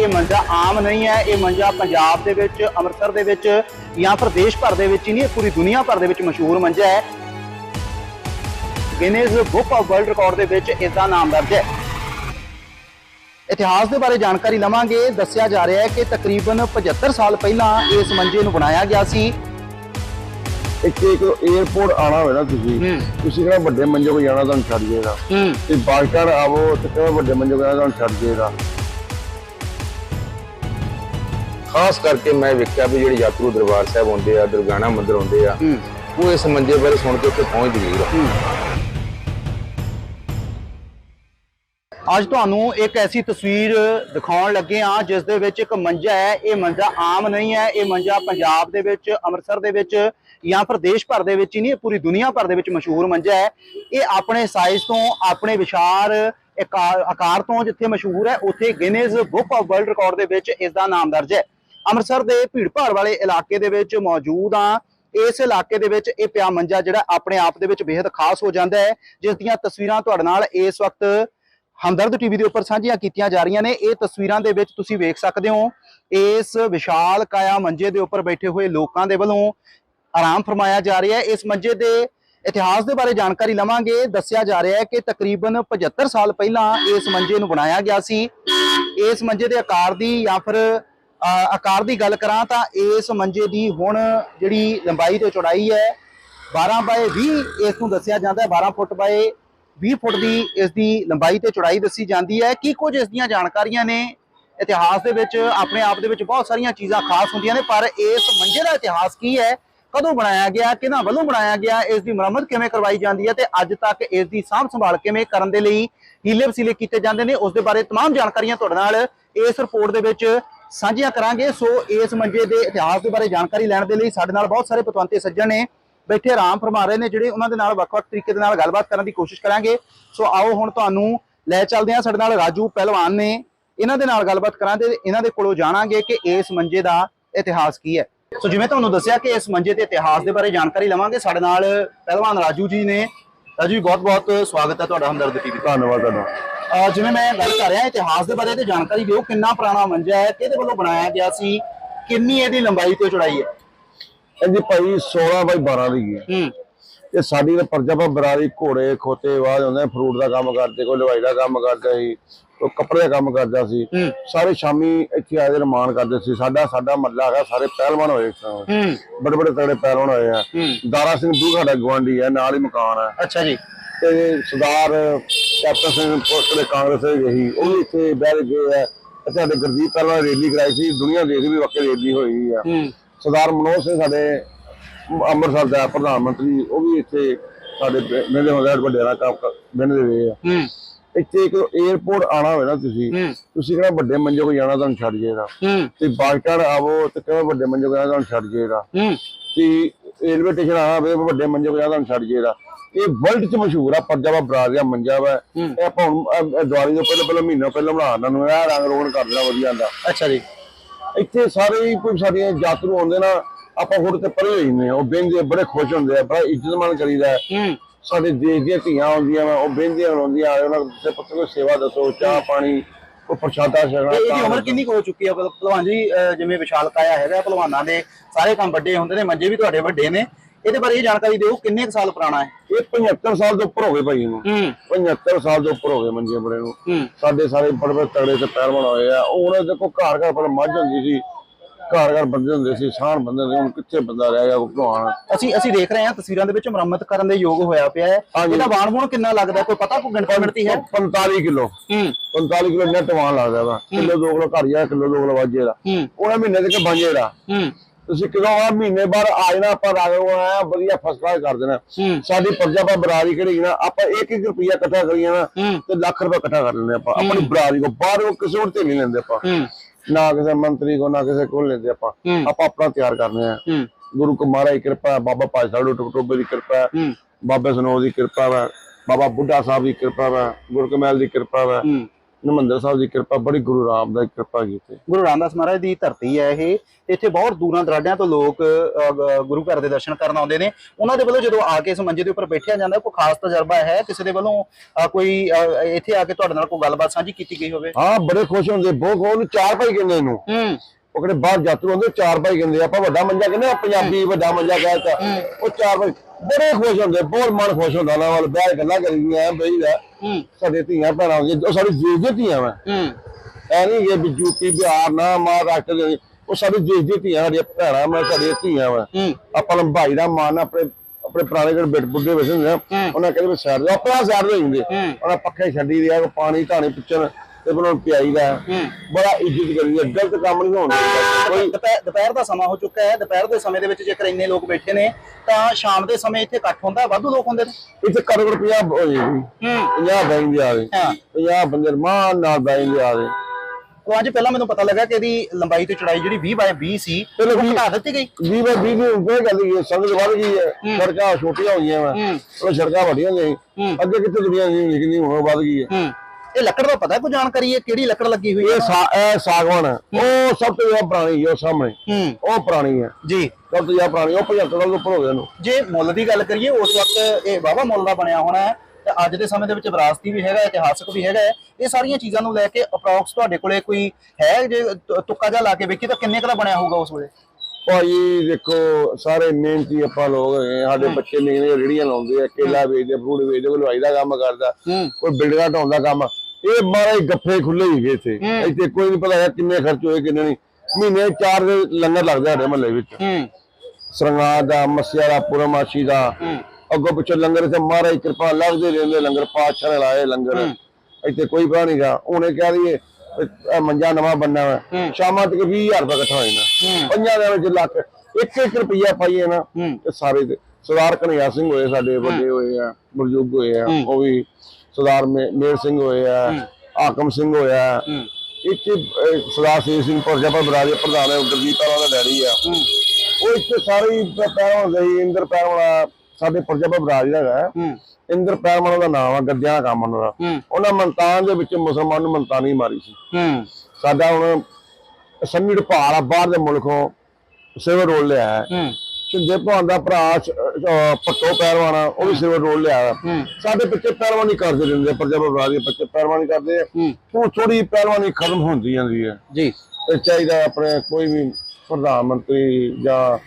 ਇਹ ਮੰਜਾ ਆਮ ਨਹੀਂ ਹੈ ਇਹ ਮੰਜਾ ਪੰਜਾਬ ਦੇ ਵਿੱਚ ਅੰਮ੍ਰਿਤਸਰ ਦੇ ਵਿੱਚ ਜਾਂ ਫਿਰ ਦੇਸ਼ ਭਰ ਦੇ ਵਿੱਚ ਹੀ ਨਹੀਂ ਪੂਰੀ ਦੁਨੀਆ ਭਰ ਦੇ ਵਿੱਚ ਮਸ਼ਹੂਰ ਮੰਜਾ ਹੈ। Guinness book of world record ਦੇ ਵਿੱਚ ਇਸ ਦਾ ਨਾਮ ਦਰਜ ਹੈ। ਇਤਿਹਾਸ ਦੇ ਬਾਰੇ ਜਾਣਕਾਰੀ ਲਵਾਂਗੇ। ਦੱਸਿਆ ਜਾ ਰਿਹਾ ਹੈ ਕਿ ਤਕਰੀਬਨ 75 ਸਾਲ ਪਹਿਲਾਂ ਇਸ ਮੰਜੇ ਨੂੰ ਬਣਾਇਆ ਗਿਆ ਸੀ। ਇੱਥੇ ਇੱਕ 에어ਪੋਰਟ ਆਣਾ ਹੋਵੇ ਨਾ ਤੁਸੀਂ। ਤੁਸੀਂ ਕਿਹੜਾ ਵੱਡੇ ਮੰਜੇ ਕੋ ਜਾਣਾ ਤੁਹਾਨੂੰ ਛੱਡ ਜੇਗਾ ਤੇ ਬਾਗਟਾਰ ਆਵੋ ਤੇ ਕਿਹੜਾ ਵੱਡੇ ਮੰਜੇ ਕੋ ਜਾਣਾ ਤੁਹਾਨੂੰ ਛੱਡ ਜੇਗਾ ਖਾਸ ਕਰਕੇ ਮੈਂ ਵੇਖਿਆ ਵੀ ਜਿਹੜੇ ਯਾਤਰੂ ਦਰਬਾਰ ਸਾਹਿਬ ਆਉਂਦੇ ਆ ਦੁਰਗਾਣਾ ਮੰਦਿਰ ਆਉਂਦੇ ਆ ਉਹ ਇਸ ਮੰਜੇ ਬਾਰੇ ਸੁਣ ਕੇ ਉੱਥੇ ਪਹੁੰਚ ਜ਼ਰੂਰ ਆ। ਅੱਜ ਤੁਹਾਨੂੰ ਇੱਕ ਐਸੀ ਤਸਵੀਰ ਦਿਖਾਉਣ ਲੱਗੇ ਹਾਂ ਜਿਸ ਦੇ ਵਿੱਚ ਇੱਕ ਮੰਜਾ ਹੈ। ਇਹ ਮੰਜਾ ਆਮ ਨਹੀਂ ਹੈ। ਇਹ ਮੰਜਾ ਪੰਜਾਬ ਦੇ ਵਿੱਚ ਅੰਮ੍ਰਿਤਸਰ ਦੇ ਵਿੱਚ ਜਾਂ ਫਿਰ ਦੇਸ਼ ਭਰ ਦੇ ਵਿੱਚ ਹੀ ਨਹੀਂ ਪੂਰੀ ਦੁਨੀਆ ਭਰ ਦੇ ਵਿੱਚ ਮਸ਼ਹੂਰ ਮੰਜਾ ਹੈ। ਇਹ ਆਪਣੇ ਸਾਈਜ਼ ਤੋਂ ਆਪਣੇ ਆਕਾਰ ਆਕਾਰ ਤੋਂ ਜਿੱਥੇ ਮਸ਼ਹੂਰ ਹੈ ਉੱਥੇ Guinness book of world record ਦੇ ਵਿੱਚ ਇਸ ਦਾ ਨਾਮ ਦਰਜ ਹੈ। ਅੰਮ੍ਰਿਤਸਰ ਦੇ ਭੀੜ-ਭਾੜ ਵਾਲੇ ਇਲਾਕੇ ਦੇ ਵਿੱਚ ਮੌਜੂਦ ਆ ਇਸ ਇਲਾਕੇ ਦੇ ਵਿੱਚ ਇਹ ਪਿਆ ਮੰਜਾ ਜਿਹੜਾ ਆਪਣੇ ਆਪ ਦੇ ਵਿੱਚ ਬੇहद ਖਾਸ ਹੋ ਜਾਂਦਾ ਹੈ, ਜਿਸ ਦੀਆਂ ਤਸਵੀਰਾਂ ਤੁਹਾਡੇ ਨਾਲ ਇਸ ਵਕਤ ਹਮਦਰਦ ਟੀਵੀ ਦੇ ਉੱਪਰ ਸਾਂਝੀਆਂ ਕੀਤੀਆਂ ਜਾ ਰਹੀਆਂ ਨੇ। ਇਹ ਤਸਵੀਰਾਂ ਦੇ ਵਿੱਚ ਤੁਸੀਂ ਵੇਖ ਸਕਦੇ ਹੋ, ਇਸ ਵਿਸ਼ਾਲ ਕਾਇਆ ਮੰਜੇ ਦੇ ਉੱਪਰ ਬੈਠੇ ਹੋਏ ਲੋਕਾਂ ਦੇ ਵੱਲੋਂ ਆਰਾਮ ਫਰਮਾਇਆ ਜਾ ਰਿਹਾ ਹੈ। ਇਸ ਮੰਜੇ ਦੇ ਇਤਿਹਾਸ ਦੇ ਬਾਰੇ ਜਾਣਕਾਰੀ ਲਵਾਂਗੇ। ਦੱਸਿਆ ਜਾ ਰਿਹਾ ਹੈ ਕਿ ਤਕਰੀਬਨ 75 ਸਾਲ ਪਹਿਲਾਂ ਇਸ ਮੰਜੇ ਨੂੰ ਬਣਾਇਆ ਗਿਆ ਸੀ। ਇਸ ਮੰਜੇ ਦੇ ਆਕਾਰ ਦੀ ਜਾਂ ਫਿਰ ਆਕਾਰ ਦੀ ਗੱਲ ਕਰਾਂ ਤਾਂ ਇਸ ਮੰਜੇ ਦੀ ਹੁਣ ਜਿਹੜੀ ਲੰਬਾਈ ਤੇ ਚੌੜਾਈ ਹੈ 12 ਬਾਏ 20 ਇਸ ਨੂੰ ਦੱਸਿਆ ਜਾਂਦਾ ਹੈ 12 ਫੁੱਟ ਬਾਏ 20 ਫੁੱਟ ਦੀ ਇਸ ਦੀ ਲੰਬਾਈ ਤੇ ਚੌੜਾਈ ਦੱਸੀ ਜਾਂਦੀ ਹੈ ਕੀ ਕੁਝ ਇਸ ਦੀਆਂ ਜਾਣਕਾਰੀਆਂ ਨੇ ਇਤਿਹਾਸ ਦੇ ਵਿੱਚ ਆਪਣੇ ਆਪ ਦੇ ਵਿੱਚ ਬਹੁਤ ਸਾਰੀਆਂ ਚੀਜ਼ਾਂ ਖਾਸ ਹੁੰਦੀਆਂ ਨੇ ਪਰ ਇਸ ਮੰਜੇ ਦਾ ਇਤਿਹਾਸ ਕੀ ਹੈ ਕਦੋਂ ਬਣਾਇਆ ਗਿਆ ਕਿਹਨਾਂ ਵੱਲੋਂ ਬਣਾਇਆ ਗਿਆ ਇਸ ਦੀ ਮੁਰੰਮਤ ਕਿਵੇਂ ਕਰਵਾਈ ਜਾਂਦੀ ਹੈ ਤੇ ਅੱਜ ਤੱਕ ਇਸ ਦੀ ਸਾਂਭ ਸੰਭਾਲ ਕਿਵੇਂ ਕਰਨ ਦੇ ਲਈ ਹੀਲੇ ਵਸੀਲੇ ਕੀਤੇ ਜਾਂਦੇ ਨੇ ਉਸ ਦੇ ਬਾਰੇ तमाम ਜਾਣਕਾਰੀਆਂ ਤੁਹਾਡੇ ਨਾਲ ਇਸ ਰਿਪੋਰਟ ਦੇ ਵਿੱਚ ਸਾਂਝੀਆਂ ਕਰਾਂਗੇ। ਸੋ ਇਸ ਮੰਜੇ ਦੇ ਇਤਿਹਾਸ ਦੇ ਬਾਰੇ ਜਾਣਕਾਰੀ ਲੈਣ ਦੇ ਲਈ ਸਾਡੇ ਨਾਲ ਬਹੁਤ ਸਾਰੇ ਪਤਵੰਤੇ ਸੱਜਣ ਨੇ। ਬੈਠੇ ਆਰਾਮ ਫਰਮਾ ਰਹੇ ਨੇ, ਜਿਹੜੇ ਉਹਨਾਂ ਦੇ ਨਾਲ ਵੱਖ-ਵੱਖ ਤਰੀਕੇ ਦੇ ਨਾਲ ਗੱਲਬਾਤ ਕਰਨ ਦੀ ਕੋਸ਼ਿਸ਼ ਕਰਾਂਗੇ। ਸੋ ਆਓ ਹੁਣ ਤੁਹਾਨੂੰ ਲੈ ਚੱਲਦੇ ਹਾਂ। ਸਾਡੇ ਨਾਲ ਰਾਜੂ ਪਹਿਲਵਾਨ ਨੇ ਇਹਨਾਂ ਦੇ ਨਾਲ ਗੱਲਬਾਤ ਕਰਾਂਗੇ ਇਹਨਾਂ ਦੇ ਕੋਲੋਂ ਜਾਣਾਂਗੇ ਕਿ ਇਸ ਮੰਜੇ ਦਾ ਇਤਿਹਾਸ ਕੀ ਹੈ। ਸੋ ਜਿਵੇਂ ਤੁਹਾਨੂੰ ਦੱਸਿਆ ਕਿ ਇਸ ਮੰਜੇ ਦੇ ਇਤਿਹਾਸ ਦੇ ਬਾਰੇ ਜਾਣਕਾਰੀ ਲਵਾਂਗੇ। ਸਾਡੇ ਨਾਲ ਪਹਿਲਵਾਨ ਰਾਜੂ ਜੀ ਨੇ। ਰਾਜੂ ਜੀ, ਬਹੁਤ-ਬਹੁਤ ਸਵਾਗਤ ਹੈ ਤੁਹਾਡਾ ਹਮਦਰਦ ਟੀਵੀ ਧੰਨਵਾਦ ਤੁਹਾਡਾ। ਜਿਵੇਂ ਮੈਂ ਗੱਲ ਕਰ ਰਿਹਾ ਇਤਿਹਾਸ ਦੇ ਬਾਰੇ ਤੇ ਜਾਣਕਾਰੀ ਦਿਓ ਕਿੰਨਾ ਪੁਰਾਣਾ ਮੰਜਾ ਹੈ ਕਿਹਦੇ ਵੱਲੋਂ ਬਣਾਇਆ ਗਿਆ ਸੀ ਕਿੰਨੀ ਇਹਦੀ ਲੰਬਾਈ ਤੇ ਚੌੜਾਈ ਹੈ? ਇਹਦੀ ਭਾਈ 16 ਬਾਈ 12 ਦੀ ਹੈ। ਹੂੰ। ਇਹ ਸਾਡੀ ਤਾਂ ਪਰਜਾਪਾ ਬਰਾਰੀ ਘੋੜੇ ਖੋਤੇ ਬਾਅਦ ਹੁੰਦੇ ਫਰੂਟ ਦਾ ਕੰਮ ਕਰਦੇ ਕੋਈ ਲਵਾਈ ਦਾ ਕੰਮ ਕਰਦਾ ਸੀ ਕੋਈ ਕੱਪੜੇ ਦਾ ਕੰਮ ਕਰਦਾ ਸੀ। ਸਾਰੇ ਸ਼ਾਮੀ ਇੱਥੇ ਆਏ ਦੇ ਰਮਾਨ ਕਰਦੇ ਸੀ। ਸਾਡਾ ਸਾਡਾ ਮੱਲਾ ਹੈਗਾ ਸਾਰੇ ਪਹਿਲਵਾਨ ਹੋਏ ਬੜੇ ਬੜੇ ਤਗੜੇ ਪਹਿਲਵਾਨ ਹੋਏ ਆ। ਦਾਰਾ ਸਿੰਘ ਦੂ ਸਾਡਾ ਗਵਾਂਢੀ ਹੈ ਨਾਲ ਹੀ ਮਕਾਨ ਹੈ। ਅੱਛਾ ਜੀ। ਤੇ ਸਰਦਾਰ ਕੈਪਟਨ ਸਿੰਘ ਪੋਸਟ ਦੇ ਕਾਂਗਰਸ ਦੇ ਗਈ ਉਹ ਵੀ ਇੱਥੇ ਬਹਿ ਗਏ ਆ। ਸਾਡੇ ਗੁਰਦੀਪ ਪਹਿਲਾਂ ਰੈਲੀ ਕਰਾਈ ਸੀ ਦੁਨੀਆ ਦੇਖ ਵੀ ਵਾਕਈ ਰੈਲੀ ਹੋਈ ਆ। ਸਰਦਾਰ ਮਨੋਜ ਸਿੰਘ ਸਾਡੇ ਅੰਮ੍ਰਿਤਸਰ ਦਾ ਪ੍ਰਧਾਨ ਮੰਤਰੀ ਉਹ ਵੀ ਇੱਥੇ ਸਾਡੇ ਮਿਲਦੇ ਹੁੰਦੇ ਵੱਡੇ ਦਾ ਕੰਮ ਬਿੰਦੇ ਰਹੇ ਆ। ਇੱਥੇ ਇੱਕ 에어ਪੋਰਟ ਆਣਾ ਹੋਵੇ ਨਾ ਤੁਸੀਂ ਤੁਸੀਂ ਕਿਹੜਾ ਵੱਡੇ ਮੰਜੇ ਕੋ ਜਾਣਾ ਤੁਹਾਨੂੰ ਛੱਡ ਜੇਗਾ ਤੇ ਬਾਗਟਾਰ ਆਵੋ ਤੇ ਕਿਹੜਾ ਵੱਡੇ ਮੰਜੇ ਕੋ ਜਾਣਾ ਤੁਹਾਨੂੰ ਛੱਡ ਜੇਗਾ ਤੇ ਰੇਲਵੇ ਸਟੇਸ਼ਨ ਆਣਾ ਹੋਵੇ ਵੱਡੇ ਮੰਜੇ ਕੋ ਜਾਣਾ ਤੁਹਾਨੂੰ ਛੱਡ ਜੇਗਾ ਇਹ ਵਰਲਡ ਚ ਮਸ਼ਹੂਰ ਆ ਪੰਜਾਬਾ ਬਰਾਜ਼ੀਆ ਮੰਜਾ ਵਾ ਹੂੰ। ਇਹ ਆਪਾਂ ਹੁਣ ਦੀਵਾਲੀ ਤੋਂ ਪਹਿਲਾਂ ਪਹਿਲਾਂ ਮਹੀਨਾ ਪਹਿਲਾਂ ਬਣਾ ਇਹਨਾਂ ਨੂੰ ਇਹ ਰੰਗ ਰੋਗਨ ਕਰ ਦੇਣਾ ਵਧੀਆ ਦਾ। ਅੱਛਾ ਜੀ। ਇੱਥੇ ਸਾਰੇ ਹੀ ਕੋਈ ਸਾਡੀਆਂ ਯਾਤਰੂ ਆਉਂਦੇ ਨਾ ਆਪਾਂ ਹੋਰ ਤੇ ਪਰੇ ਹੋਈ ਨੇ ਉਹ ਬਹਿੰਦੇ ਬੜੇ ਖੁਸ਼ ਹੁੰਦੇ ਆ ਬੜਾ ਇੱਜ਼ਤਮਾਨ ਕਰੀਦਾ ਹੈ। ਹੂੰ। ਸਾਡੇ ਦੇਸ਼ ਦੀਆਂ ਧੀਆਂ ਆਉਂਦੀਆਂ ਵਾ ਉਹ ਬਹਿੰਦੀਆਂ ਰੋਂਦੀਆਂ ਉਹਨਾਂ ਦੇ ਪੁੱਤ ਕੋਈ ਸੇਵਾ ਦੱਸੋ ਚਾਹ ਪਾਣੀ ਕੋਈ ਪ੍ਰਸ਼ਾਦਾ ਛਕਣਾ ਇਹ ਇਹਦੀ ਉਮਰ ਕਿੰਨੀ ਕੁ ਹੋ ਚੁੱਕੀ ਹੈ ਭਲ- ਭਲਵਾਨ ਜੀ ਜਿਵੇਂ ਵਿਸ਼ਾਲ ਕਾਇਆ ਹੈਗਾ ਭਲਵਾਨਾਂ ਦੇ ਸਾਰੇ ਕੰਮ ਵੱਡੇ ਹੁੰਦੇ ਨੇ ਮੰਜੇ ਵੀ ਤੁਹਾਡੇ ਵੱਡੇ ਨੇ। ਇਹਦੇ ਬਾਰੇ ਇਹ ਜਾਣਕਾਰੀ ਦਿਓ ਕਿੰਨੇ ਕੁ ਸਾਲ ਪੁਰਾਣਾ ਹੈ? ਇਹ 75 ਸਾਲ ਤੋਂ ਉੱਪਰ ਹੋ ਗਏ ਭਾਈ ਨੂੰ ਹੂੰ। 75 ਸਾਲ ਤੋਂ ਉੱਪਰ ਹੋ ਗਏ ਮੰਜੇ ਬੜੇ ਨੂੰ। ਹੂੰ। ਸਾਡੇ ਸਾਰੇ ਬੜੇ ਬੜੇ ਤਗੜੇ ਤੇ ਪਹਿਲਵਾਨ ਹੋਏ ਆ। ਉਹ ਉਹਨਾਂ ਦੇ ਕੋਲ ਘਰ ਘਰ ਪਰ ਮੱਝ ਹੁੰਦੀ ਸੀ। ਘਰ ਘਰ ਬੰਦੇ ਹੁੰਦੇ ਸੀ ਸਾਣ ਬੰਦੇ ਹੁੰਦੇ ਹੁਣ ਕਿੱਥੇ ਬੰਦਾ ਰਹਿ ਗਿਆ ਭਲਵਾਨ? ਅਸੀਂ ਅਸੀਂ ਦੇਖ ਰਹੇ ਹਾਂ ਤਸਵੀਰਾਂ ਦੇ ਵਿੱਚ ਮੁਰੰਮਤ ਕਰਨ ਦੇ ਯੋਗ ਹੋਇਆ ਪਿਆ ਹੈ। ਹਾਂਜੀ। ਇਹਦਾ ਵਾਣ ਵੂਣ ਕਿੰਨਾ ਲੱਗਦਾ ਕੋਈ ਪਤਾ ਕੋਈ ਗਿਣਤੀ ਮਿਣਤੀ ਹੈ? 45 ਕਿਲੋ। ਹੂੰ। 45 ਕਿਲੋ ਨੈਟ ਵਾਣ ਲੱਗਦਾ ਵਾ। ਕਿਲੋ ਦੋ ਕਿਲੋ ਘਰ ਜਾ ਕਿਲੋ ਦੋ ਕਿਲੋ ਵਾਜੇ ਦਾ। ਹੂੰ। ਉਹਨਾਂ ਮਹੀਨੇ ਦੇ ਕੇ ਬਾਂਝੇ ਦਾ। ਹੂੰ। ਤੁਸੀਂ ਆ ਮਹੀਨੇ ਬਾਅਦ ਆ ਜਾਣਾ ਆਪਾਂ ਰਾਗੋ ਆਇਆ ਵਧੀਆ ਫਸਟ ਕਲਾਸ ਕਰ ਦੇਣਾ। ਸਾਡੀ ਪੰਜਾਬਾ ਬਰਾਰੀ ਕਿਹੜੀ ਨਾ ਆਪਾਂ 1-1 ਰੁਪਿਆ ਇਕੱਠਾ ਕਰੀ ਜਾਣਾ ਹੂੰ। ਤੇ ਲੱਖ ਰੁਪਏ ਇਕੱਠਾ ਕਰ ਲੈਂਦੇ ਆਪਾਂ। ਆਪਣੀ ਬਰਾਰੀ ਕੋ ਬਾਹਰ ਕਿਸੇ ਹੋਰ ਤੇ ਨਹੀਂ ਲੈਂਦੇ ਆਪਾਂ। ਨਾ ਕਿਸੇ ਮੰਤਰੀ ਕੋ ਨਾ ਕਿਸੇ ਕੋਲ ਲੈਂਦੇ ਆਪਾਂ। ਆਪਾਂ ਆਪਣਾ ਤਿਆਰ ਕਰਨੇ ਆ। ਗੁਰੂ ਕੋ ਮਹਾਰਾਜ ਦੀ ਕਿਰਪਾ ਬਾਬਾ ਭਾਈ ਸਾਹਿਬ ਟੁਕ ਟੋਬੇ ਦੀ ਕਿਰਪਾ ਹੈ, ਬਾਬੇ ਸਨੋ ਦੀ ਕਿਰਪਾ ਬਾਬਾ ਬੁੱਢਾ ਸਾਹਿਬ ਦੀ ਕਿਰਪਾ ਹੈ ਗੁਰੂ ਕਮੈਲ ਦੀ ਕਿਰਪਾ ਹੂੰ। ਨਿਮੰਦਰ ਸਾਹਿਬ ਦੀ ਕਿਰਪਾ ਬੜੀ ਗੁਰੂ ਰਾਮਦਾਸ ਦੀ ਕਿਰਪਾ ਕੀਤੀ ਗੁਰੂ ਰਾਮਦਾਸ ਮਹਾਰਾਜ ਦੀ ਧਰਤੀ ਹੈ ਇਹ। ਇੱਥੇ ਬਹੁਤ ਦੂਰਾਂ ਦਰਾਡਿਆਂ ਤੋਂ ਲੋਕ ਗੁਰੂ ਘਰ ਦੇ ਦਰਸ਼ਨ ਕਰਨ ਆਉਂਦੇ ਨੇ। ਉਹਨਾਂ ਦੇ ਵੱਲੋਂ ਜਦੋਂ ਆ ਕੇ ਇਸ ਮੰਜੇ ਦੇ ਉੱਪਰ ਬੈਠਿਆ ਜਾਂਦਾ ਕੋਈ ਖਾਸ ਤਜਰਬਾ ਹੈ? ਕਿਸੇ ਦੇ ਵੱਲੋਂ ਕੋਈ ਇੱਥੇ ਆ ਕੇ ਤੁਹਾਡੇ ਨਾਲ ਕੋਈ ਗੱਲਬਾਤ ਸਾਂਝੀ ਕੀਤੀ ਗਈ ਹੋਵੇ? ਹਾਂ ਬੜੇ ਖੁਸ਼ ਹੁੰਦੇ। ਬਹੁਤ ਉਹਨੂੰ ਚਾਰ ਭਾਈ ਕਹਿੰਦੇ ਇਹਨੂੰ। ਹੂੰ। ਉਹ ਕਹਿੰਦੇ ਬਾਹਰ ਯਾਤਰੂ ਹੁੰਦੇ ਚਾਰ ਭਾਈ ਕਹਿੰਦੇ ਆਪਾਂ ਵੱਡਾ ਮੰਜਾ ਕਹਿੰਦੇ ਪੰਜਾਬੀ ਵੱਡਾ ਮੰਜਾ ਕਹਿੰਦਾ ਉਹ ਚਾਰ ਭਾਈ ਬੜੇ ਖੁਸ਼ ਹੁੰਦੇ ਬਹੁਤ ਮਨ ਖੁਸ਼ ਹੁੰਦਾ ਉਹਨਾਂ ਵੱਲ ਬਹਿ ਕੇ ਗੱਲਾਂ ਕਰੀਆਂ ਬਈ ਦਾ ਹੂੰ। ਸਾਡੇ ਧੀਆਂ ਭੈਣਾਂ ਹੁੰਦੀਆਂ ਉਹ ਸਾਡੀ ਦੀਆਂ ਧੀਆਂ ਵਾ। ਹੂੰ। ਐ ਨਹੀਂ ਇਹ ਵੀ ਯੂਪੀ ਬਿਹਾਰ ਨਾ ਮਹਾਰਾਸ਼ਟਰ ਦੇ ਉਹ ਸਾਡੀ ਦੀਆਂ ਧੀਆਂ ਸਾਡੀਆਂ ਭੈਣਾਂ ਮੈਂ ਸਾਡੀਆਂ ਧੀਆਂ ਵਾ। ਹੂੰ। ਆਪਾਂ ਭਾਈ ਦਾ ਮਾਨ ਆਪਣੇ ਆਪਣੇ ਪੁਰਾਣੇ ਜਿਹੜੇ ਬਿੱਟ ਬੁੱਢੇ ਵਸੇ ਹੁੰਦੇ ਆ ਉਹਨਾਂ ਕਹਿੰਦੇ ਵੀ ਸਾਈਡ ਦੇ ਆਪਣਾ ਸਾਈਡ ਦੇ ਹੁੰਦੇ ਹੂੰ। ਉਹਨਾਂ ਪੱਖੇ ਛੱਡੀ ਦੇ ਆ ਪਾਣੀ ਧਾਣੀ ਪਿੱਛਣ। ਤੇ ਨੂੰ ਪਿਆਈ ਦਾ। ਬੜਾ ਇੱਜ਼ਤ ਕਰੀ ਦਾ ਗਲਤ ਕੰਮ ਨਹੀਂ ਹੋਣ ਦਿੰਦਾ ਕੋਈ ਦੁਪਹਿਰ ਦਾ ਸਮਾਂ ਹੋ ਚੁੱਕਾ ਹੈ। ਦੁਪਹਿਰ ਦੇ ਸਮੇਂ ਦੇ ਵਿੱਚ ਜੇਕਰ ਇੰਨੇ ਲੋਕ ਬੈਠੇ ਨੇ ਤਾਂ ਸ਼ਾਮ ਦੇ ਸਮੇਂ ਇੱਥੇ ਇਕੱਠ ਹੁੰਦਾ ਵਾਧੂ ਲੋਕ ਹੁੰਦੇ ਨੇ। ਇੱਥੇ ਕਰੋੜ ਰੁਪਇਆ ਹੋ ਜਾਏਗੀ। ਹੂੰ। 50 ਬੈਂਦੇ ਆਵੇ। ਹਾਂ। 50 ਬੰਦੇ ਮਾਨ ਨਾਲ ਬੈਂਦੇ ਆਵੇ। ਤੋਂ ਅੱਜ ਪਹਿਲਾਂ ਮੈਨੂੰ ਪਤਾ ਲੱਗਾ ਕਿ ਇਹਦੀ ਲੰਬਾਈ ਤੇ ਚੌੜਾਈ ਜਿਹੜੀ 20 ਬਾਏ 20 ਸੀ ਉਹ ਘਟਾ ਦਿੱਤੀ ਗਈ। ਵੀਹ ਬਾਈ ਵੀਹ ਦੀ ਉੱਪਰ ਗੱਲ ਹੈ? ਸੰਗਤ ਵੱਧ ਗਈ ਹੈ। ਸੜਕਾਂ ਛੋਟੀਆਂ ਹੋਈਆਂ ਵਾ। ਉਹ ਸੜਕਾਂ ਵੱਡੀਆਂ ਗਈ ਹੂੰ। ਅੱਗੇ ਕਿੱਥੇ ਦੁਨੀਆ ਨਹੀਂ ਨਿਕਲੀ ਹੁਣ ਵੱਧ ਗਈ ਹੂੰ। ਇਹ ਲੱਕੜ ਦਾ ਪਤਾ ਕੋਈ ਜਾਣਕਾਰੀ ਹੈ ਕਿਹੜੀ ਲੱਕੜ ਲੱਗੀ ਹੋਈ ਹੈ? ਇਹ ਸਾਗਵਾਨ। ਉਹ ਸਭ ਤੋਂ ਜ਼ਿਆਦਾ ਪੁਰਾਣੀ ਹੈ ਉਹ ਸਾਹਮਣੇ। ਉਹ ਪੁਰਾਣੀ ਹੈ। ਜੀ। ਸਭ ਤੋਂ ਜ਼ਿਆਦਾ ਪੁਰਾਣੀ ਉਹ 75 ਸਾਲ ਤੋਂ ਉੱਪਰ ਹੋ ਗਏ ਇਹਨੂੰ। ਜੇ ਮੁੱਲ ਦੀ ਗੱਲ ਕਰੀਏ ਉਸ ਵਕਤ ਇਹ ਵਾਵਾ ਮੁੱਲ ਦਾ ਬਣਿਆ ਹੋਣਾ ਹੈ। ਤੇ ਅੱਜ ਦੇ ਸਮੇਂ ਦੇ ਵਿੱਚ ਵਿਰਾਸਤੀ ਵੀ ਹੈਗਾ ਇਤਿਹਾਸਕ ਵੀ ਹੈਗਾ। ਇਹ ਸਾਰੀਆਂ ਚੀਜ਼ਾਂ ਨੂੰ ਲੈ ਕੇ ਅਪਰੋਕਸ ਤੁਹਾਡੇ ਕੋਲੇ ਕੋਈ ਹੈ ਜੇ ਤੁੱਕਾ ਜਿਹਾ ਲਾ ਕੇ ਵੇਖੀ ਤਾਂ ਕਿੰਨੇ ਕੁ ਦਾ ਬਣਿਆ ਹੋਊਗਾ ਉਸ ਵੇਲੇ? ਭਾਈ ਦੇਖੋ ਸਾਰੇ ਮਿਹਨਤੀ ਆਪਾਂ ਲੋਕ। ਸਾਡੇ ਬੱਚੇ ਨਿਕਲੇ ਰੇੜੀਆਂ ਲਾਉਂਦੇ ਆ ਕੇਲਾ ਵੇਚਦੇ ਫਰੂਟ ਵੇਚਦੇ ਕੋਈ ਲਵਾਈ ਦਾ ਕੰਮ ਕਰਦਾ। ਕੋਈ ਬਿਲਡਿੰਗਾਂ ਢਾਉਂਦਾ ਕੰਮ। ਇਹ ਮਾਰਾ ਹੀ ਗੱਫੇ ਖੁੱਲੇ ਹੀ ਗਏ ਇੱਥੇ। ਇੱਥੇ ਕੋਈ ਨਹੀਂ ਪਤਾ ਹੈ ਕਿੰਨੇ ਖਰਚ ਹੋਏ ਕਿੰਨੇ ਨਹੀਂ ਮਹੀਨੇ ਚਾਰ ਦੇ ਲੰਗਰ ਲੱਗਦਾ ਸਾਡੇ ਮਹੱਲੇ ਵਿੱਚ। ਹੂੰ। ਸਰੰਗਾਂ ਦਾ ਮੱਸਿਆ ਦਾ ਪੂਰਮਾਸ਼ੀ ਦਾ। ਅੱਗੋਂ ਪਿੱਛੋਂ ਲੰਗਰ ਇੱਥੇ ਮਹਾਰਾਜ ਕਿਰਪਾ ਲੱਗਦੇ ਰਹਿੰਦੇ ਲੰਗਰ ਪਾਤਸ਼ਾਹ ਨੇ ਲਾਏ ਲੰਗਰ। ਇੱਥੇ ਕੋਈ ਪਾ ਨਹੀਂ ਗਾ। ਉਹਨੇ ਕਹਿ ਦਈਏ ਇਹ ਮੰਜਾ ਨਵਾਂ ਬੰਨਾ ਵਾ। ਸ਼ਾਮਾਂ ਤੱਕ 20000 ਰੁਪਏ ਇਕੱਠਾ ਹੋ ਜਾਣਾ। ਪੰਜਾਂ ਦੇ ਵਿੱਚ ਲੱਖ। ਇੱਕ ਇੱਕ ਰੁਪਈਆ ਪਾਈਏ ਨਾ ਤੇ ਸਾਰੇ ਤੇ ਸਰਦਾਰ ਕਨਿਆ ਸਿੰਘ ਹੋਏ ਸਾਡੇ ਵੱਡੇ ਹੋਏ ਆ ਬਜ਼ੁਰਗ ਹੋਏ ਆ ਉਹ ਵੀ ਸਰਦਾਰ ਮੇਰ ਸਿੰਘ ਹੋਏ ਆ ਆਕਮ ਸਿੰਘ ਹੋਇਆ। ਅਹ, ਸਰਦਾਰ ਸਿੰਘ ਸਿੰਘ ਪਰਜਾਪਾ ਬਰਾਜ ਪ੍ਰਧਾਨ ਹੈ ਗੁਰਜੀਤ ਵਾਲਾ ਦਾ ਡੈਡੀ ਆ। ਉਹ ਇੱਥੇ ਸਾਰੇ ਪੈਰ ਸੀ ਇੰਦਰ ਪੈਰ ਵਾਲਾ ਸਾਡੇ ਪ੍ਰਜਾਪਾ ਬਰਾਜ ਦਾ ਹੈਗਾ ਹੂੰ। ਇੰਦਰ ਪੈਰ ਦਾ ਨਾਮ ਆ ਗੱਦਿਆਂ ਦਾ ਕੰਮ ਉਹਨਾਂ ਦਾ। ਉਹਨਾਂ ਮਲਤਾਨ ਦੇ ਵਿੱਚ ਮੁਸਲਮਾਨ ਨੂੰ ਮਲਤਾਨੀ ਮਾਰੀ ਸੀ। ਸਾਡਾ ਹੁਣ ਸੰਮੀ ਢਪਾਲ ਆ ਬਾਹਰ ਦੇ ਮੁਲਕੋਂ ਸਿਵਰ ਰੋਲ ਲਿਆ ਹੂੰ। ਸਿੰਦੇ ਭਾਨ ਦਾ ਭਰਾ ਪੱਟੋ ਪਹਿਲਵਾਨ ਉਹ ਵੀ ਸਿਵਰ ਰੋਲ ਲਿਆ ਸਾਡੇ ਬੱਚੇ ਪਹਿਲਵਾਨੀ ਕਰਦੇ ਰਹਿੰਦੇ ਪ੍ਰਜਾਪਾ ਬਰਾਜ ਦੇ ਬੱਚੇ ਪਹਿਲਵਾਨੀ ਕਰਦੇ ਆ। ਉਹ ਥੋੜੀ ਪਹਿਲਵਾਨੀ ਖਤਮ ਹੁੰਦੀ ਜਾਂਦੀ ਹੈ ਜੀ। ਤੇ ਚਾਹੀਦਾ ਆਪਣੇ ਕੋਈ ਵੀ ਪ੍ਰਧਾਨ ਮੰਤਰੀ ਜਾਂ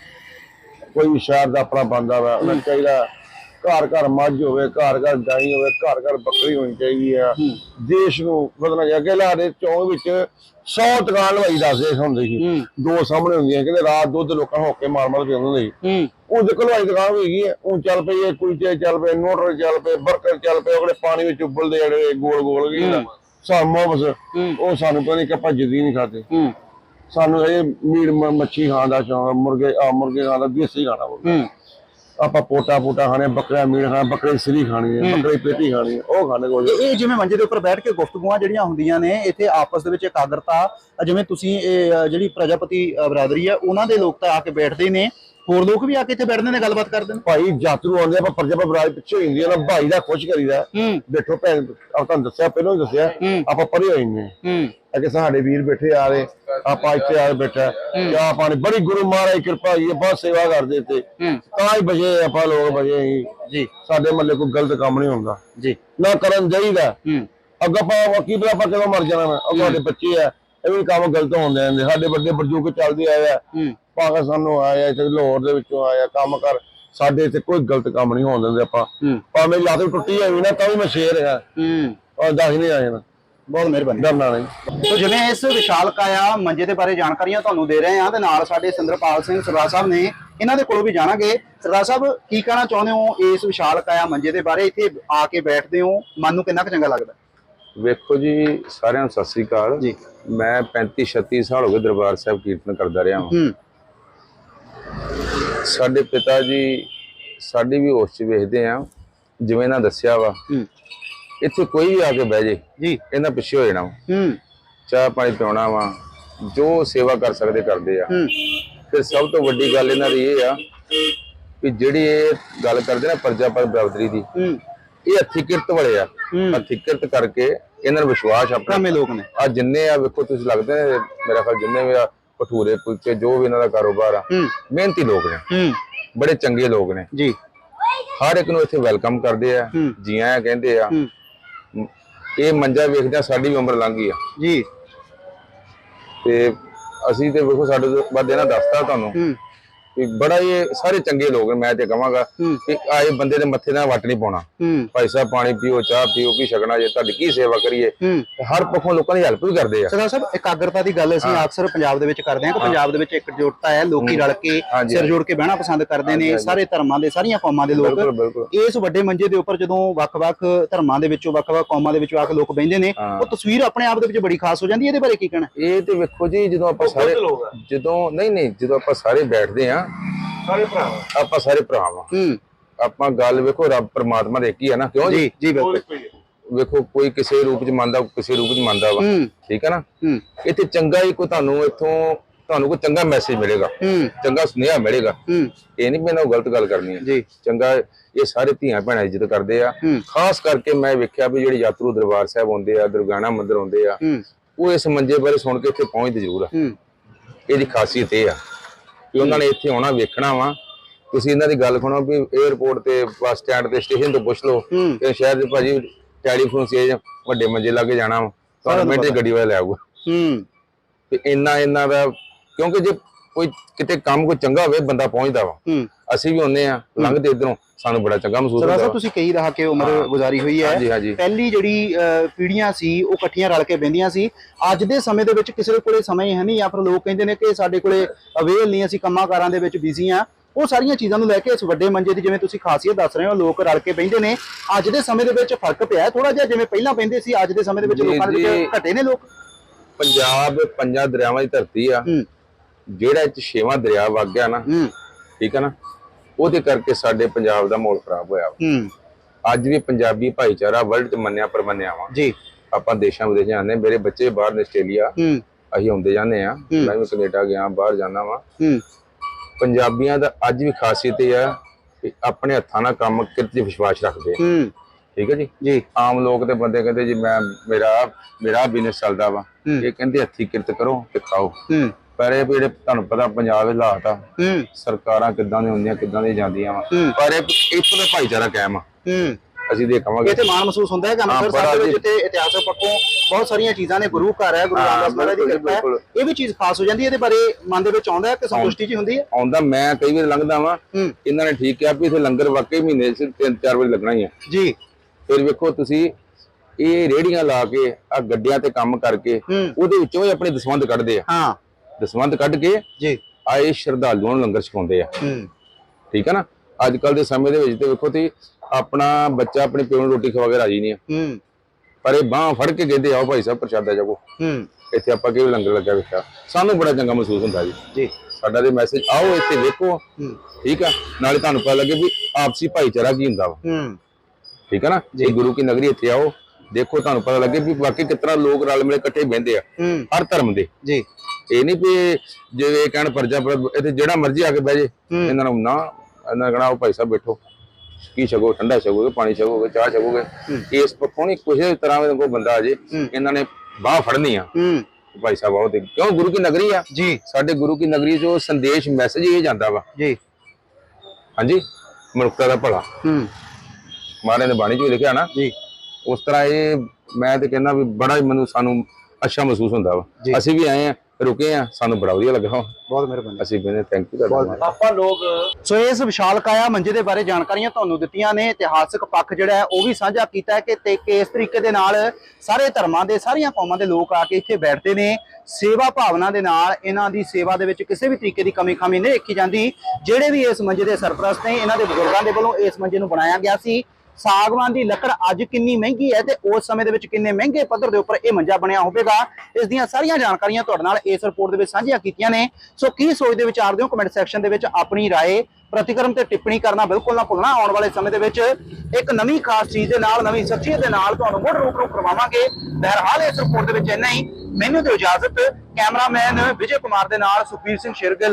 ਕੋਈ ਵੀ ਸ਼ਹਿਰ ਦਾ ਆਪਣਾ ਬੰਦਾ ਵਾ ਚਾਹੀਦਾ ਘਰ ਘਰ ਮੱਝ ਹੋਵੇ ਘਰ ਘਰ ਗਾਈ ਹੋਵੇ ਘਰ ਘਰ ਬੱਕਰੀ ਹੋਣੀ ਚਾਹੀਦੀ ਆ। ਦੇਸ਼ ਨੂੰ ਬਦਲਣਾ ਚਾਹੀਦਾ। ਅੱਗੇ ਲਾਦੇ ਚੌਂਕ ਵਿੱਚ 100 ਦੁਕਾਨ ਲਵਾਈ ਦੱਸਦੇ ਹੁੰਦੇ ਸੀ। ਹੂੰ। ਦੋ ਸਾਹਮਣੇ ਹੁੰਦੀਆਂ ਕਹਿੰਦੇ ਰਾਤ ਦੁੱਧ ਲੋਕਾਂ ਨੂੰ ਹੋਕੇ ਮਾਰ ਮਾਰ ਪਿਆਉਂਦੇ ਹੁੰਦੇ ਸੀ। ਹੂੰ। ਉਹ ਦੇਖੋ ਲਵਾਈ ਦੁਕਾਨ ਵੀ ਹੈਗੀ ਹੈ ਉਹ ਚੱਲ ਪਈ ਕੁਲਚੇ ਚੱਲ ਪਏ ਨੂਡਲ ਚੱਲ ਪਏ 버ਗਰ ਚੱਲ ਪਏ ਉਹਦੇ ਪਾਣੀ ਵਿੱਚ ਉਬਲਦੇ ਜਿਹੜੇ ਗੋਲ ਗੋਲ ਵੀ ਸਾਨੂੰ ਮੋਮਸ ਉਹ ਸਾਨੂੰ ਪਤਾ ਨਹੀਂ ਕਿ ਆਪਾਂ ਜਿੱਦੀ ਨਹੀਂ ਖਾਦੇ ਹੂੰ। ਸਾਨੂੰ ਇਹ ਮੀਟ ਮੱਛੀ ਖਾਣ ਦਾ ਸ਼ੌਂਕ ਮੁਰਗੇ ਆ ਮੁਰਗੇ ਖਾਣ ਦਾ ਦੇਸੀ ਖਾਣਾ ਵਾ। ਆਪਾਂ ਪੋਟਾ ਪੋਟਾ ਖਾਣੇ ਬੱਕਰਾ ਮੀਟ ਖਾਣਾ ਬੱਕਰੇ ਸਰੀ ਖਾਣੀ ਹੈ ਬੱਕਰੇ ਪੇਟੀ ਖਾਣੀ ਹੈ ਉਹ ਖਾਣੇ ਕੋਲ ਇਹ ਜਿਵੇਂ ਮੰਜੇ ਦੇ ਉੱਪਰ ਬੈਠ ਕੇ ਗੁਫ਼ਤਗੂਆਂ ਜਿਹੜੀਆਂ ਹੁੰਦੀਆਂ ਨੇ ਇੱਥੇ ਆਪਸ ਦੇ ਵਿੱਚ ਇਕਾਗਰਤਾ ਜਿਵੇਂ ਤੁਸੀਂ ਜਿਹੜੀ ਪ੍ਰਜਾਪਤੀ ਬਰਾਦਰੀ ਹੈ ਉਹਨਾਂ ਦੇ ਲੋਕ ਤਾਂ ਆ ਕੇ ਬੈਠਦੇ ਨੇ ਹੋਰ ਲੋਕ ਵੀ ਆ ਕੇ ਇੱਥੇ ਬੈਠਦੇ ਨੇ ਗੱਲਬਾਤ ਕਰਦੇ ਨੇ। ਭਾਈ ਜਾਤਰੂ ਆਉਂਦੇ ਆਪਾਂ ਪਰਜਾ ਬਰਾਜ ਪਿੱਛੇ ਹੋਈ ਜਾਂਦੀ ਹੈ ਨਾ ਭਾਈ ਦਾ ਖੁਸ਼ ਕਰੀਦਾ। ਬੈਠੋ ਭੈਣ ਤੁਹਾਨੂੰ ਦੱਸਿਆ ਪਹਿਲਾਂ ਹੀ ਦੱਸਿਆ। ਆਪਾਂ ਪਰੇ ਹੋਏ ਨੇ ਹੂੰ। ਅੱਗੇ ਸਾਡੇ ਵੀਰ ਬੈਠੇ ਆ ਰਹੇ ਆਪਾਂ ਇੱਥੇ ਆ ਬੈਠਾ। ਚਾਹ ਪਾਣੀ ਬੜੀ ਗੁਰੂ ਮਹਾਰਾਜ ਦੀ ਕਿਰਪਾ ਹੋਈ ਹੈ ਬਹੁਤ ਸੇਵਾ ਕਰਦੇ ਤੇ ਤਾਂ ਹੀ ਬਜੇ ਆਪਾਂ ਲੋਕ ਬਜੇ ਹੀ ਜੀ। ਸਾਡੇ ਮੱਲੇ ਕੋਈ ਗਲਤ ਕੰਮ ਨਹੀਂ ਹੁੰਦਾ। ਜੀ। ਨਾ ਕਰਨ ਹੂੰ। ਅੱਗੇ ਆਪਾਂ ਕੀ ਪਤਾ ਆਪਾਂ ਕਦੋਂ ਮਰ ਜਾਣਾ ਵਾ। ਉਹ ਸਾਡੇ ਬੱਚੇ ਆ ਇਹ ਵੀ ਕੰਮ ਗਲਤ ਹੁੰਦੇ ਜਾਂਦੇ ਸਾਡੇ ਵੱਡੇ ਬਜ਼ੁਰਗ ਚੱਲਦੇ ਆਏ ਆ। ਹੂੰ। ਪਾਕਿਸਤਾਨੋਂ ਆਏ ਆ ਇੱਥੇ ਲਾਹੌਰ ਦੇ ਵਿੱਚੋਂ ਆਏ ਆ ਕੰਮ ਕਰ। ਸਾਡੇ ਇੱਥੇ ਕੋਈ ਗਲਤ ਕੰਮ ਨਹੀਂ ਹੋਣ ਦਿੰਦੇ ਆਪਾਂ। ਭਾਵੇਂ ਲੱਤ ਟੁੱਟੀ ਹੋਈ ਨਾ ਤਾਂ ਵੀ ਮੈਂ ਸ਼ੇਰ ਹੈ ਹੂੰ। ਔਰ ਦੱਸ ਨਹੀਂ ਆਏ ਨਾ। ਬਹੁਤ ਮਿਹਰਬਾਨੀ। ਡਰਨਾ ਨਹੀਂ ਸੋ ਜਿਵੇਂ ਇਸ ਵਿਸ਼ਾਲ ਕਾਇਆ ਮੰਜੇ ਦੇ ਬਾਰੇ ਜਾਣਕਾਰੀਆਂ ਤੁਹਾਨੂੰ ਦੇ ਰਹੇ ਹਾਂ ਤੇ ਨਾਲ ਸਾਡੇ ਸਿੰਦਰਪਾਲ ਸਿੰਘ ਸਰਦਾਰ ਸਾਹਿਬ ਨੇ ਇਹਨਾਂ ਦੇ ਕੋਲੋਂ ਵੀ ਜਾਣਾਂਗੇ। ਸਰਦਾਰ ਸਾਹਿਬ ਕੀ ਕਹਿਣਾ ਚਾਹੁੰਦੇ ਹੋ ਇਸ ਵਿਸ਼ਾਲ ਕਾਇਆ ਮੰਜੇ ਦੇ ਬਾਰੇ? ਇੱਥੇ ਆ ਕੇ ਬੈਠਦੇ ਹੋ ਮਨ ਨੂੰ ਕਿੰਨਾ ਕੁ ਚੰਗਾ ਲੱਗਦਾ? ਵੇਖੋ ਜੀ ਸਾਰਿਆਂ ਨੂੰ ਸਤਿ ਸ੍ਰੀ ਅਕਾਲ। ਜੀ। ਮੈਂ 35 36 ਸਾਲ ਹੋ ਗਏ ਦਰਬਾਰ ਸਾਹਿਬ ਕੀਰਤਨ ਕਰਦਾ ਰਿਹਾ ਹਾਂ। ਸਾਡੇ ਪਿਤਾ ਜੀ ਸਾਡੀ ਵੀ ਹੋਸ਼ ਚ ਵੇਖਦੇ ਆ ਜਿਵੇਂ ਇਹਨਾਂ ਦੱਸਿਆ ਵਾ। ਇੱਥੇ ਕੋਈ ਵੀ ਆ ਕੇ ਬਹਿ ਜੇ ਜੀ। ਇਹਨਾਂ ਪਿੱਛੇ ਹੋ ਜਾਣਾ ਵਾ। ਹੂੰ। ਚਾਹ ਪਾਣੀ ਪਿਉਣਾ ਵਾ ਜੋ ਸੇਵਾ ਕਰ ਸਕਦੇ ਕਰਦੇ ਆ। ਹੂੰ। ਫਿਰ ਸਭ ਤੋਂ ਵੱਡੀ ਗੱਲ ਇਹਨਾਂ ਦੀ ਇਹ ਆ ਕਿ ਜਿਹੜੀ ਇਹ ਗੱਲ ਕਰਦੇ ਨਾ ਪ੍ਰਜਾਪਤ ਬਰਾਦਰੀ ਦੀ ਹੂੰ। ਇਹ ਹੱਥੀ ਕਿਰਤ ਵਾਲੇ ਆ। ਹੂੰ। ਹੱਥੀ ਕਿਰਤ ਕਰਕੇ ਇਹਨਾਂ ਨੂੰ ਵਿਸ਼ਵਾਸ ਆਪਣੇ। ਕਾਮੇ ਲੋਕ ਨੇ। ਆ ਜਿੰਨੇ ਆ ਵੇਖੋ ਤੁਸੀਂ ਲੱਗਦੇ ਨੇ ਮੇਰਾ ਖਿਆਲ ਜਿੰਨੇ ਵੀ ਆ ਭਟੂਰੇ ਕੁਲਚੇ ਜੋ ਵੀ ਇਹਨਾਂ ਦਾ ਕਾਰੋਬਾਰ ਆ ਹੂੰ। ਮਿਹਨਤੀ ਲੋਕ ਨੇ। ਹੂੰ। ਬੜੇ ਚੰਗੇ ਲੋਕ ਨੇ। ਜੀ। ਹਰ ਇੱਕ ਨੂੰ ਇੱਥੇ ਵੈਲਕਮ ਕਰਦੇ ਆ ਹੂੰ। ਜੀ ਆਇਆਂ ਕਹਿੰਦੇ ਆ। ਹੂੰ। ਇਹ ਮੰਜਾ ਵੇਖਦੇ ਆ ਸਾਡੀ ਵੀ ਉਮਰ ਲੰਘ ਗਈ ਆ। ਜੀ। ਤੇ ਅਸੀਂ ਤੇ ਵੇਖੋ ਸਾਡੇ ਤੋਂ ਬਾਅਦ ਇਹਨਾਂ ਦੱਸਤਾ ਤੁਹਾਨੂੰ। ਵੀ ਬੜਾ ਇਹ ਸਾਰੇ ਚੰਗੇ ਲੋਕ ਨੇ ਮੈਂ ਤੇ ਕਹਾਂਗਾ। ਕਿ ਆਏ ਬੰਦੇ ਦੇ ਮੱਥੇ ਨਾਲ ਵੱਟ ਨਹੀਂ ਪਾਉਣਾ। ਭਾਈ ਸਾਹਿਬ ਪਾਣੀ ਪੀਓ ਚਾਹ ਪੀਓ ਕੀ ਛਕਣਾ ਜੇ ਤੁਹਾਡੀ ਕੀ ਸੇਵਾ ਕਰੀਏ। ਹਰ ਪੱਖੋਂ ਲੋਕਾਂ ਦੀ ਹੈਲਪ ਵੀ ਕਰਦੇ ਆ। ਸਰਦਾਰ ਸਾਹਿਬ ਇਕਾਗਰਤਾ ਦੀ ਗੱਲ ਅਸੀਂ ਅਕਸਰ ਪੰਜਾਬ ਦੇ ਵਿੱਚ ਕਰਦੇ ਹਾਂ ਕਿ ਪੰਜਾਬ ਦੇ ਵਿੱਚ ਇਕਜੁੱਟਤਾ ਹੈ ਲੋਕੀ ਰਲ ਕੇ ਸਿਰ ਜੋੜ ਕੇ ਬਹਿਣਾ ਪਸੰਦ ਕਰਦੇ ਨੇ ਸਾਰੇ ਧਰਮਾਂ ਦੇ ਸਾਰੀਆਂ ਕੌਮਾਂ ਦੇ ਲੋਕ। ਇਸ ਵੱਡੇ ਮੰਜੇ ਦੇ ਉੱਪਰ ਜਦੋਂ ਵੱਖ-ਵੱਖ ਧਰਮਾਂ ਦੇ ਵਿੱਚੋਂ ਵੱਖ-ਵੱਖ ਕੌਮਾਂ ਦੇ ਵਿੱਚੋਂ ਆ ਕੇ ਲੋਕ ਬਹਿੰਦੇ ਨੇ। ਉਹ ਤਸਵੀਰ ਆਪਣੇ ਆਪ ਦੇ ਵਿੱਚ ਬੜੀ ਖਾਸ ਹੋ ਜਾਂਦੀ ਹੈ ਇਹਦੇ ਬਾਰੇ ਕੀ ਕਹਿਣਾ ਇਹ ਤੇ ਵੇਖੋ ਜੀ ਜਦੋਂ ਆਪਾਂ ਸਾਰੇ ਜਦੋਂ ਨਹੀਂ ਨਹੀਂ ਜਦੋਂ ਆਪਾਂ ਸਾਰੇ ਬੈਠਦੇ ਆ ਸਾਰੇ ਭਰਾ ਆਪਾਂ ਸਾਰੇ ਭਰਾ ਵਾਂ। ਹੂੰ। ਆਪਾਂ ਗੱਲ ਵੇਖੋ ਰੱਬ ਪਰਮਾਤਮਾ ਦੇ ਇੱਕ ਹੀ ਆ ਨਾ ਕਿਉਂ ਜੀ? ਜੀ ਬਿਲਕੁਲ। ਵੇਖੋ ਕੋਈ ਕਿਸੇ ਰੂਪ ਚ ਮੰਨਦਾ ਕਿਸੇ ਰੂਪ ਚ ਮੰਨਦਾ ਵਾ। ਠੀਕ ਹੈ ਨਾ? ਇੱਥੇ ਚੰਗਾ ਹੀ ਕੋਈ ਤੁਹਾਨੂੰ ਇੱਥੋਂ ਤੁਹਾਨੂੰ ਕੋਈ ਚੰਗਾ ਮੈਸੇਜ ਮਿਲੇਗਾ। ਚੰਗਾ ਸੁਨੇਹਾ ਮਿਲੇਗਾ। ਇਹ ਨਹੀਂ ਮੈਨਾਂ ਗਲਤ ਗੱਲ ਕਰਨੀ ਹੈ ਜੀ। ਚੰਗਾ ਇਹ ਸਾਰੇ ਧੀਆਂ ਭੈਣਾਂ ਇੱਜ਼ਤ ਕਰਦੇ ਆ। ਖਾਸ ਕਰਕੇ ਮੈਂ ਵੇਖਿਆ ਵੀ ਜਿਹੜੇ ਯਾਤਰੂ ਦਰਬਾਰ ਸਾਹਿਬ ਆਉਂਦੇ ਆ ਦੁਰਗਾਣਾ ਮੰਦਿਰ ਆਉਂਦੇ ਆ ਉਹ ਇਸ ਮੰਜੇ ਬਾਰੇ ਸੁਣ ਕੇ ਇੱਥੇ ਪਹੁੰਚਦੇ ਜ਼ਰੂਰ ਆ। ਇਹਦੀ ਖਾਸੀਅਤ ਇਹ ਆ। ਕਿ ਉਹਨਾਂ ਨੇ ਇੱਥੇ ਆਉਣਾ ਵੇਖਣਾ ਵਾ। ਤੁਸੀਂ ਇਹਨਾਂ ਦੀ ਗੱਲ ਸੁਣੋ ਵੀ 에어ਪੋਰਟ ਤੇ ਬੱਸ ਸਟੈਂਡ ਤੇ ਸਟੇਸ਼ਨ ਤੋਂ ਪੁੱਛ ਲਓ। ਕਿ ਸ਼ਹਿਰ ਦੇ ਭਾਜੀ ਟੈਲੀਫੋਨ ਸੇਜ ਵੱਡੇ ਮੰਜੇ ਲਾਗੇ ਜਾਣਾ ਵਾ। ਤੁਹਾਨੂੰ ਮਿੰਟ ਗੱਡੀ ਵਾਲਾ ਲੈ ਆਊਗਾ। ਹੂੰ। ਤੇ ਇੰਨਾ ਇੰਨਾ ਦਾ ਕਿਉਂਕਿ ਜੇ ਕੋਈ ਕਿਤੇ ਕੰਮ ਕੋਈ ਚੰਗਾ ਹੋਵੇ ਬੰਦਾ ਪਹੁੰਚਦਾ ਵਾ। ਅਸੀਂ ਵੀ ਹੁੰਨੇ ਆ ਲੰਘਦੇ ਇਧਰੋਂ ਸਾਨੂੰ ਬੜਾ ਚੰਗਾ ਮਹਿਸੂਸ ਹੁੰਦਾ ਵਾ। ਤੁਸੀਂ ਕਈ ਦਹਾਕੇ ਉਮਰ ਗੁਜ਼ਾਰੀ ਹੋਈ ਹੈ। ਪਹਿਲੀ ਜਿਹੜੀ ਪੀੜ੍ਹੀਆਂ ਸੀ ਉਹ ਇਕੱਠੀਆਂ ਰਲ ਕੇ ਬਹਿੰਦੀਆਂ ਸੀ। ਅੱਜ ਦੇ ਸਮੇਂ ਦੇ ਵਿੱਚ ਕਿਸੇ ਕੋਲੇ ਸਮਾਂ ਹੀ ਹੈ ਨਹੀਂ ਜਾਂ ਫਿਰ ਲੋਕ ਕਹਿੰਦੇ ਨੇ ਕਿ ਸਾਡੇ ਕੋਲੇ ਅਵੇਲ ਨਹੀਂ ਅਸੀਂ ਕੰਮਾਂ ਕਾਰਾਂ ਦੇ ਵਿੱਚ ਬਿਜ਼ੀ ਆ ਉਹ ਸਾਰੀਆਂ ਚੀਜ਼ਾਂ ਨੂੰ ਲੈ ਕੇ ਇਸ ਵੱਡੇ ਮੰਜੇ ਦੀ ਜਿਵੇਂ ਤੁਸੀਂ ਖਾਸੀਅਤ ਦੱਸ ਰਹੇ ਹੋ ਲੋਕ ਰਲ ਕੇ ਬਹਿੰਦੇ ਨੇ। ਅੱਜ ਦੇ ਸਮੇਂ ਦੇ ਵਿੱਚ ਫ਼ਰਕ ਪਿਆ ਥੋੜਾ ਜਿਹਾ ਜਿਵੇਂ ਪਹਿਲਾਂ ਬਹਿੰਦੇ ਸੀ ਅੱਜ ਦੇ ਸਮੇਂ ਦੇ ਵਿੱਚ ਲੋਕਾਂ ਦੇ। ਵਿੱਚ ਘਟੇ ਨੇ ਲੋਕ। ਪੰਜਾਬ ਪੰਜਾਂ ਦਰਿਆਵਾਂ ਦੀ ਧਰਤੀ ਆ। ਜਿਹੜਾ ਇਹ 'ਚ ਛੇਵਾਂ ਦਰਿਆ ਵਗ ਗਿਆ ਨਾ ਠੀਕ ਹੈ ਨਾ ਉਹਦੇ ਕਰਕੇ ਸਾਡੇ ਪੰਜਾਬ ਦਾ ਮਾਹੌਲ ਖਰਾਬ ਹੋਇਆ ਅੱਜ ਵੀ ਪੰਜਾਬੀ ਭਾਈਚਾਰਾ ਵਰਲਡ 'ਚ ਮੰਨਿਆ ਪਰਮੰਨਿਆ ਵਾ। ਜੀ। ਆਪਾਂ ਦੇਸ਼ਾਂ ਵਿਦੇਸ਼ਾਂ ਜਾਂਦੇ ਮੇਰੇ ਬੱਚੇ ਬਾਹਰ ਨੇ ਆਸਟ੍ਰੇਲੀਆ ਅਸੀਂ ਆਉਂਦੇ ਜਾਂਦੇ ਆ ਮੈਂ ਵੀ ਕੈਨੇਡਾ ਗਿਆ ਬਾਹਰ ਜਾਂਦਾ ਵਾਂ। ਪੰਜਾਬੀਆਂ ਦਾ ਅੱਜ ਵੀ ਖਾਸੀਅਤ ਇਹ ਆ ਕਿ ਆਪਣੇ ਹੱਥਾਂ ਨਾਲ ਕੰਮ ਕਿਰਤ 'ਚ ਵਿਸ਼ਵਾਸ ਰੱਖਦੇ ਆ। ਠੀਕ ਹੈ ਜੀ? ਜੀ। ਆਮ ਲੋਕ ਤੇ ਬੰਦੇ ਕਹਿੰਦੇ ਜੀ ਮੈਂ ਮੇਰਾ ਮੇਰਾ ਬਿਜ਼ਨਸ ਚੱਲਦਾ ਵਾ। ਇਹ ਕਹਿੰਦੇ ਹੱਥੀ ਕਿਰਤ ਕਰੋ ਤੇ ਖਾਓ। ਪਰ ਇਹ ਵੀ ਜਿਹੜੇ ਤੁਹਾਨੂੰ ਪਤਾ ਪੰਜਾਬ ਦੇ ਹਾਲਾਤ ਆ ਹੂੰ। ਸਰਕਾਰਾਂ ਕਿੱਦਾਂ ਦੀਆਂ ਹੁੰਦੀਆਂ ਕਿੱਦਾਂ ਦੀਆਂ ਜਾਂਦੀਆਂ ਵਾ। ਪਰ ਇਹ ਇੱਥੋਂ ਦਾ ਭਾਈਚਾਰਾ ਕਾਇਮ ਆ। ਹੂੰ। ਅਸੀਂ ਦੇ ਕਵਾਂਗੇ ਇਹ ਤੇ ਮਾਣ ਮਹਿਸੂਸ ਹੁੰਦਾ ਹੈ ਕਿ ਅੰਮ੍ਰਿਤਸਰ ਸਾਹਿਬ ਦੇ ਵਿੱਚ। ਤੇ ਇਤਿਹਾਸਕ ਪੱਖੋਂ ਬਹੁਤ ਸਾਰੀਆਂ ਚੀਜ਼ਾਂ ਨੇ ਗੁਰੂ ਘਰ ਹੈ ਗੁਰੂ ਰਾਮਦਾਸ ਮਹਾਰਾਜ ਦੀ ਕਿਰਪਾ ਹੈ। ਇਹ ਵੀ ਚੀਜ਼ ਖਾਸ ਹੋ ਜਾਂਦੀ ਹੈ ਇਹਦੇ ਬਾਰੇ ਮਨ ਦੇ ਵਿੱਚ ਆਉਂਦਾ ਹੈ ਕਿ ਸੰਤੁਸ਼ਟੀ ਜੀ ਹੁੰਦੀ ਹੈ? ਆਉਂਦਾ ਮੈਂ ਕਈ ਵਾਰ ਲੰਘਦਾ ਵਾਂ। ਇਹਨਾਂ ਨੇ ਠੀਕ ਕਿਹਾ ਵੀ ਇੱਥੇ ਲੰਗਰ ਵਾਕਈ ਮਹੀਨੇ 'ਚ ਤਿੰਨ ਚਾਰ ਵਾਰੀ ਲੱਗਣਾ ਹੀ ਆ। ਜੀ। ਫਿਰ ਵੇਖੋ ਤੁਸੀਂ ਇਹ ਰੇੜੀਆਂ ਲਾ ਕੇ ਆ ਗੱਡਿਆਂ ਤੇ ਕੰਮ ਕਰਕੇ ਉਹਦੇ ਵਿੱਚੋਂ ਹੀ ਆਪਣੀ ਦਸਵੰਧ ਕੱਢਦੇ ਆ। ਹਾਂ। ਦਸਵੰਧ ਕੱਢ ਕੇ ਜੀ। ਆਏ ਸ਼ਰਧਾਲੂਆਂ ਨੂੰ ਲੰਗਰ ਛਕਾਉਂਦੇ ਆ। ਠੀਕ ਹੈ ਨਾ? ਅੱਜ ਕੱਲ ਦੇ ਸਮੇਂ ਦੇ ਵਿੱਚ ਤੇ ਵੇਖੋ ਤੁਸੀਂ ਆਪਣਾ ਬੱਚਾ ਆਪਣੇ ਪਿਓ ਨੂੰ ਰੋਟੀ ਖਵਾ ਕੇ ਰਾਜੀ ਨਹੀਂ ਆ। ਪਰ ਇਹ ਬਾਹ ਫੜ ਕੇ ਕਹਿੰਦੇ ਆਓ ਭਾਈ ਸਾਹਿਬ ਪ੍ਰਸ਼ਾਦਾ ਜਾਗੋ। ਹੂੰ। ਇੱਥੇ ਆਪਾਂ ਕਿਵੇਂ ਲੰਗਰ ਲੱਗਾ ਵੇਖਿਆ? ਸਾਨੂੰ ਬੜਾ ਚੰਗਾ ਮਹਿਸੂਸ ਹੁੰਦਾ ਜੀ। ਜੀ। ਸਾਡਾ ਦੇ ਮੈਸੇਜ ਆਓ ਇੱਥੇ ਵੇਖੋ। ਹੂੰ। ਠੀਕ ਆ? ਨਾਲੇ ਤੁਹਾਨੂੰ ਪਤਾ ਲੱਗੇ ਵੀ ਆਪਸੀ ਭਾਈਚਾਰਾ ਕੀ ਹੁੰਦਾ ਵਾ। ਹੂੰ। ਠੀਕ ਆ ਨਾ? ਜੇ। ਗੁਰੂ ਕੀ ਨਗਰੀ ਇੱਥੇ ਆਓ। ਦੇਖੋ ਤੁਹਾਨੂੰ ਪਤਾ ਲੱਗੇ ਵੀ ਬਾਕੀ ਕਿਤਨਾ ਲੋਕ ਰਲ ਮਿਲੇ ਇਕੱਠੇ ਬਹਿੰਦੇ ਆ। ਹਰ ਧਰਮ ਦੇ। ਜੀ। ਇਹ ਨਹੀਂ ਵੀ ਜਿਵੇਂ ਕਹਿਣ ਪਰਜਾ ਪਰ ਇੱਥੇ ਜਿਹੜਾ ਮਰਜ਼ੀ ਆ ਕੇ ਬਹਿ ਜੇ ਇਹਨਾਂ ਨੂੰ ਨਾ ਇਹਨਾਂ ਕਹਣਾ ਉਹ ਭਾਈ ਸਾਹਿਬ ਬੈਠੋ। ਕੀ ਛਕੋ ਠੰਡਾ ਛਕੋਗੇ ਪਾਣੀ ਛਕੋਗੇ ਚਾਹ ਛਕੋਗੇ? ਇਸ ਪੱਖੋਂ ਨਹੀਂ ਕਿਸੇ ਤਰ੍ਹਾਂ ਦਾ ਕੋਈ ਬੰਦਾ ਆ ਜੇ ਇਹਨਾਂ ਨੇ ਬਾਹ ਫੜਨੀ ਆ। ਭਾਈ ਸਾਹਿਬ ਆਓ ਤੇ ਕਿਉਂ ਗੁਰੂ ਕੀ ਨਗਰੀ ਆ? ਜੀ। ਸਾਡੇ ਗੁਰੂ ਕੀ ਨਗਰੀ ਚੋਂ ਸੰਦੇਸ਼ ਮੈਸੇਜ ਇਹ ਜਾਂਦਾ ਵਾ। ਜੀ। ਹਾਂਜੀ? ਮਨੁੱਖਤਾ ਦਾ ਭਲਾ। ਹੂੰ। ਮਹਾਰਾਜ ਨੇ ਬਾਣੀ ਚ ਲਿਖਿਆ ਨਾ। ਜੀ। ਉਸ ਤਰ੍ਹਾਂ ਇਹ ਮੈਂ ਤੇ ਕਹਿੰਦਾ ਵੀ ਬੜਾ ਹੀ ਮੈਨੂੰ ਸਾਨੂੰ ਅੱਛਾ ਮਹਿਸੂਸ ਹੁੰਦਾ ਜੀ। ਵਾ ਅਸੀਂ ਵੀ ਆਏ ਆ ਰੁਕੇ ਆ। ਸਾਨੂੰ ਬੜਾ ਵਧੀਆ ਲੱਗਾ ਬਹੁਤ ਮਿਹਰਬਾਨੀ। ਅਸੀਂ ਕਹਿੰਦੇ ਥੈਂਕ ਯੂ ਤੁਹਾਡਾ ਆਪਾਂ ਲੋਕ ਸੋ ਇਸ ਵਿਸ਼ਾਲ ਕਾਇਆ ਮੰਜੇ ਦੇ ਬਾਰੇ ਜਾਣਕਾਰੀਆਂ ਤੁਹਾਨੂੰ ਦਿੱਤੀਆਂ ਨੇ। ਇਤਿਹਾਸਕ ਪੱਖ ਜਿਹੜਾ ਹੈ ਉਹ ਵੀ ਸਾਂਝਾ ਕੀਤਾ ਹੈ ਕਿ ਤੇ ਕਿਸ ਤਰੀਕੇ ਦੇ ਨਾਲ ਸਾਰੇ ਧਰਮਾਂ ਦੇ ਸਾਰੀਆਂ ਕੌਮਾਂ ਦੇ ਲੋਕ ਆ ਕੇ ਇੱਥੇ ਬੈਠਦੇ ਨੇ। ਸੇਵਾ ਭਾਵਨਾ ਦੇ ਨਾਲ ਇਹਨਾਂ ਦੀ ਸੇਵਾ ਦੇ ਵਿੱਚ ਕਿਸੇ ਵੀ ਤਰੀਕੇ ਦੀ ਕਮੀ ਖਾਮੀ ਨਹੀਂ ਰੱਖੀ ਜਾਂਦੀ। ਜਿਹੜੇ ਵੀ ਇਸ ਮੰਜੇ ਦੇ ਸਰਪ੍ਰਸਤ ਨੇ ਇਹਨਾਂ ਦੇ ਬਜ਼ੁਰਗਾਂ ਦੇ ਵੱਲੋਂ ਇਸ ਮੰਜੇ ਨੂੰ ਬਣਾਇਆ ਗਿਆ ਸੀ। ਸਾਗਵਾਨ ਦੀ ਲੱਕੜ ਅੱਜ ਕਿੰਨੀ ਮਹਿੰਗੀ ਹੈ ਤੇ ਉਸ ਸਮੇਂ ਦੇ ਵਿੱਚ ਕਿੰਨੇ ਮਹਿੰਗੇ ਪੱਧਰ ਦੇ ਉੱਪਰ ਇਹ ਮੰਜਾ ਬਣਿਆ ਹੋਵੇਗਾ ਇਸ ਦੀਆਂ ਸਾਰੀਆਂ ਜਾਣਕਾਰੀਆਂ ਤੁਹਾਡੇ ਨਾਲ ਇਸ ਰਿਪੋਰਟ ਦੇ ਵਿੱਚ ਸਾਂਝੀਆਂ ਕੀਤੀਆਂ ਨੇ ਸੋ ਕੀ ਸੋਚਦੇ ਵਿਚਾਰਦੇ ਹੋ ਕਮੈਂਟ ਸੈਕਸ਼ਨ ਦੇ ਵਿੱਚ ਆਪਣੀ رائے ਪ੍ਰਤੀਕਰਮ ਤੇ ਟਿੱਪਣੀ ਕਰਨਾ ਬਿਲਕੁਲ ਨਾ ਭੁੱਲਣਾ ਆਉਣ ਵਾਲੇ ਸਮੇਂ ਦੇ ਵਿੱਚ ਇੱਕ ਨਵੀਂ ਖਾਸ ਚੀਜ਼ ਦੇ ਨਾਲ ਨਵੀਂ ਸ਼ਖਸੀਅਤ ਦੇ ਨਾਲ ਤੁਹਾਨੂੰ ਮੁੜ ਰੂਬਰੂ ਕਰਵਾਵਾਂਗੇ ਬਹਰਹਾਲ ਇਸ ਰਿਪੋਰਟ ਦੇ ਵਿੱਚ ਇੰਨਾ ਹੀ ਮੈਨੂੰ ਦਿਓ ਇਜਾਜ਼ਤ ਕੈਮਰਾਮੈਨ ਵਿਜੇ ਕੁਮਾਰ ਦੇ ਨਾਲ ਸੁਖਬੀਰ ਸਿੰਘ ਸ਼ਿਰਗਿਲ